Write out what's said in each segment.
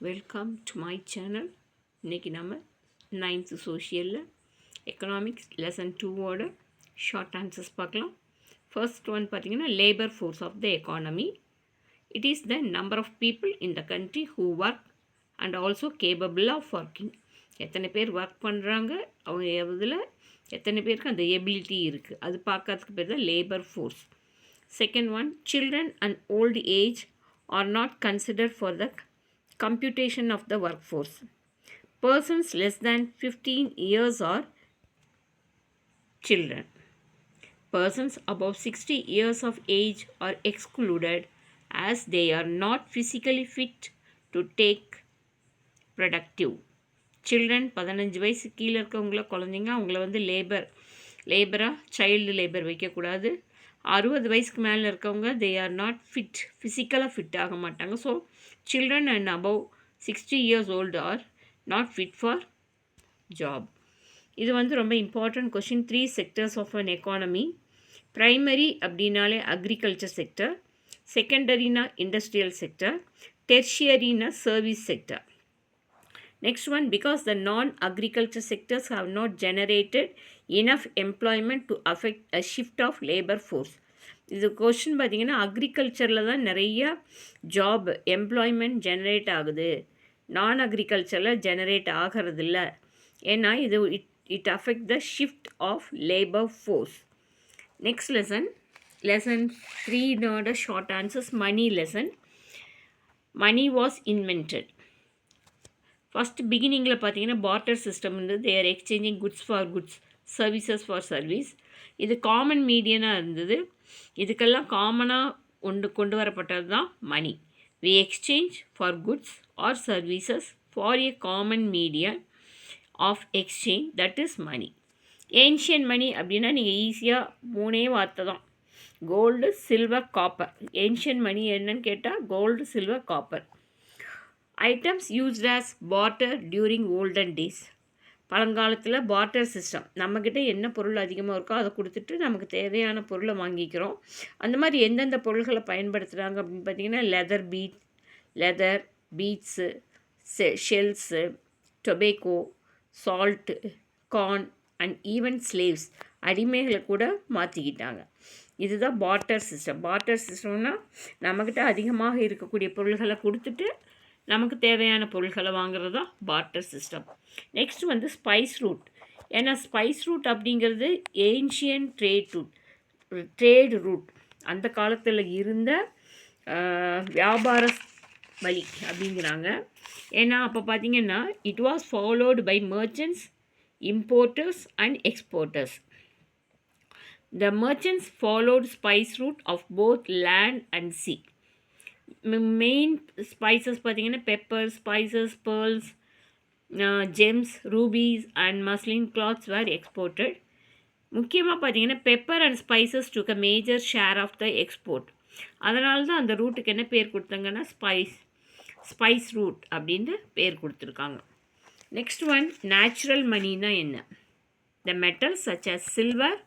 Welcome to my channel இன்றைக்கி நம்ம ninth சோஷியலில் எக்கனாமிக்ஸ் லெசன் டூவோட ஷார்ட் ஆன்சர்ஸ் பார்க்கலாம். ஃபர்ஸ்ட் ஒன் பார்த்திங்கன்னா labour force of the economy it is the number of people in the country who work and also capable of working எத்தனை பேர் work பண்ணுறாங்க அவங்க இதில் எத்தனை பேருக்கு அந்த எபிலிட்டி இருக்குது அது பார்க்கறதுக்கு பேர் தான் labour force second one children and old age are not consider for the computation of the workforce. Persons less than 15 years are children. Persons above 60 years of age are excluded as they are not physically fit to take productive. Children பதினஞ்சு வயசு கீழே இருக்கவங்கள குழந்தைங்க அவங்கள வந்து labour லேபராக child labour வைக்கக்கூடாது அறுபது வயசுக்கு மேலே இருக்கவங்க தே ஆர் நாட் ஃபிட் ஃபிசிக்கலாக ஃபிட் ஆக மாட்டாங்க. So children and above sixty years old are not fit for job இது வந்து ரொம்ப important question three sectors of an economy primary அப்படின்னாலே அக்ரிகல்ச்சர் செக்டர் செகண்டரினா industrial sector டெர்ஷியரினா service sector Next one, because the non-agriculture sectors have not generated enough employment to affect a shift of labor force. இது question பார்த்தீங்கன்னா அக்ரிகல்ச்சரில் தான் நிறைய job employment generate ஆகுது. நான் அக்ரிகல்ச்சரில் generate ஆகிறதில்ல. ஏன்னா இது it it affect the shift of labour force next lesson lesson த்ரீனோட short answers money lesson money was invented first பிகினிங்கில் பார்த்தீங்கன்னா பார்ட்டர் சிஸ்டம் இருந்தது there exchanging goods for goods services for service இது common மீடியனாக இருந்தது. இதுக்கெல்லாம் காமனாக கொண்டு கொண்டு வரப்பட்டது தான் money we exchange for goods or services for a common media of exchange that is money ancient money அப்படின்னா நீங்கள் ஈஸியாக மூணே வார்த்தை தான். Gold silver copper ancient money என்னன்னு கேட்டால் gold silver copper items used as barter during olden days பழங்காலத்தில் barter system நம்மக்கிட்ட என்ன பொருள் அதிகமாக இருக்கோ அதை கொடுத்துட்டு நமக்கு தேவையான பொருளை வாங்கிக்கிறோம். அந்த மாதிரி எந்தெந்த பொருள்களை பயன்படுத்துகிறாங்க அப்படின்னு பார்த்தீங்கன்னா லெதர் பீட் லெதர் பீட்ஸு செ shells tobacco salt corn and even slaves அடிமைகளை கூட மாற்றிக்கிட்டாங்க இதுதான் பாட்டர் சிஸ்டம் பாட்டர் சிஸ்டம்னால் நம்மக்கிட்ட அதிகமாக இருக்கக்கூடிய பொருள்களை கொடுத்துட்டு நமக்கு தேவையான பொருள்களை வாங்குறது தான் பார்ட்டர் சிஸ்டம் நெக்ஸ்ட் வந்து ஸ்பைஸ் ரூட் ஏன்னா ஸ்பைஸ் ரூட் அப்படிங்கிறது ancient trade route trade route அந்த காலத்தில் இருந்த வியாபார வழி அப்படிங்கிறாங்க. ஏன்னா அப்போ பார்த்தீங்கன்னா it was followed by merchants importers and exporters the merchants followed spice route of both land and sea main spices பார்த்தீங்கன்னா pepper spices pearls gems rubies and muslin cloths were exported முக்கியமாக பார்த்தீங்கன்னா pepper and spices took a major share of the export அதனால தான் அந்த ரூட்டுக்கு என்ன பேர் கொடுத்தாங்கன்னா spice spice root அப்படின்ட்டு பேர் கொடுத்துருக்காங்க. நெக்ஸ்ட் ஒன் நேச்சுரல் மணினா என்ன? The metal such as silver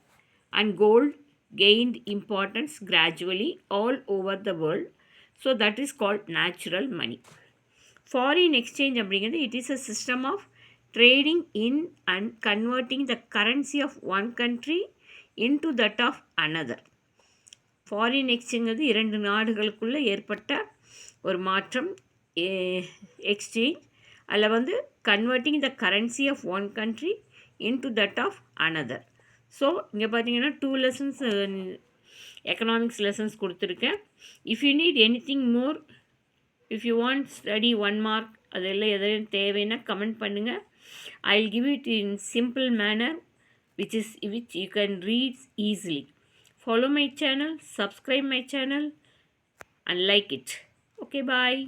and gold gained importance gradually all over the world so that is called natural money foreign exchange அப்படிங்கிறது it is a system of trading in and converting the currency of one country into that of another foreign exchange இரண்டு நாடுகளுக்குள்ளே ஏற்பட்ட ஒரு மாற்றம் exchange அதில் வந்து converting the currency of one country into that of another so இங்கே பார்த்தீங்கன்னா two lessons economics lessons கொடுத்துருக்கேன். If you need anything more if you want study one mark அதெல்லாம் எதாவது தேவைன்னா கமெண்ட் பண்ணுங்கள் I will give it in simple manner which is which you can read easily follow my channel subscribe my channel and like it okay bye